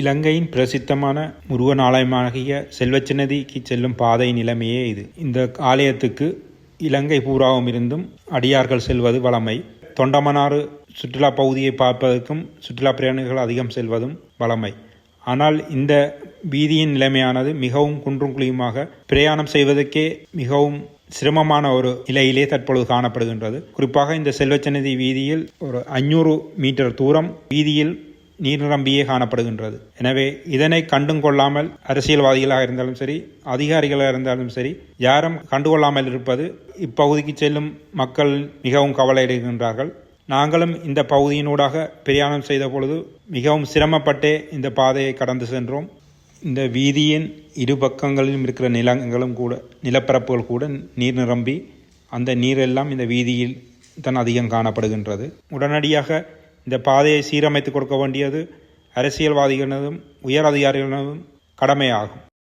இலங்கையின் பிரசித்தமான முருகன் ஆலயமாகிய செல்வச்சின்னதிக்கு செல்லும் பாதை நிலைமையே இது. இந்த ஆலயத்துக்கு இலங்கை பூராவும் இருந்தும் அடியார்கள் செல்வது வழமை. தொண்டமனாறு சுற்றுலா பகுதியை பார்ப்பதற்கும் சுற்றுலா பிரயாணிகள் அதிகம் செல்வதும் வழமை. ஆனால் இந்த வீதியின் நிலைமையானது மிகவும் குன்றும் குழியுமாக பிரயாணம் செய்வதற்கே மிகவும் சிரமமான ஒரு நிலையிலே தற்பொழுது காணப்படுகின்றது. குறிப்பாக இந்த செல்வச்சன்னதி வீதியில் ஒரு அஞ்சூறு மீட்டர் தூரம் வீதியில் நீர் நிரம்பியே காணப்படுகின்றது. எனவே இதனை கண்டும் கொள்ளாமல் அரசியல்வாதிகளாக இருந்தாலும் சரி அதிகாரிகளாக இருந்தாலும் சரி யாரும் கண்டுகொள்ளாமல் இருப்பது இப்பகுதிக்கு செல்லும் மக்கள் மிகவும் கவலையடைகின்றார்கள். நாங்களும் இந்த பகுதியினூடாக பிரயாணம் செய்த பொழுது மிகவும் சிரமப்பட்டே இந்த பாதையை கடந்து சென்றோம். இந்த வீதியின் இரு பக்கங்களிலும் இருக்கிற நிலங்களும் கூட நிலப்பரப்புகள் கூட நீர் நிரம்பி அந்த நீரெல்லாம் இந்த வீதியில் தான் அதிகம் காணப்படுகின்றது. உடனடியாக இந்த பாதையை சீரமைத்து கொடுக்க வேண்டியது அரசியல்வாதிகளினதும் உயர் அதிகாரிகளினதும் கடமையாகும்.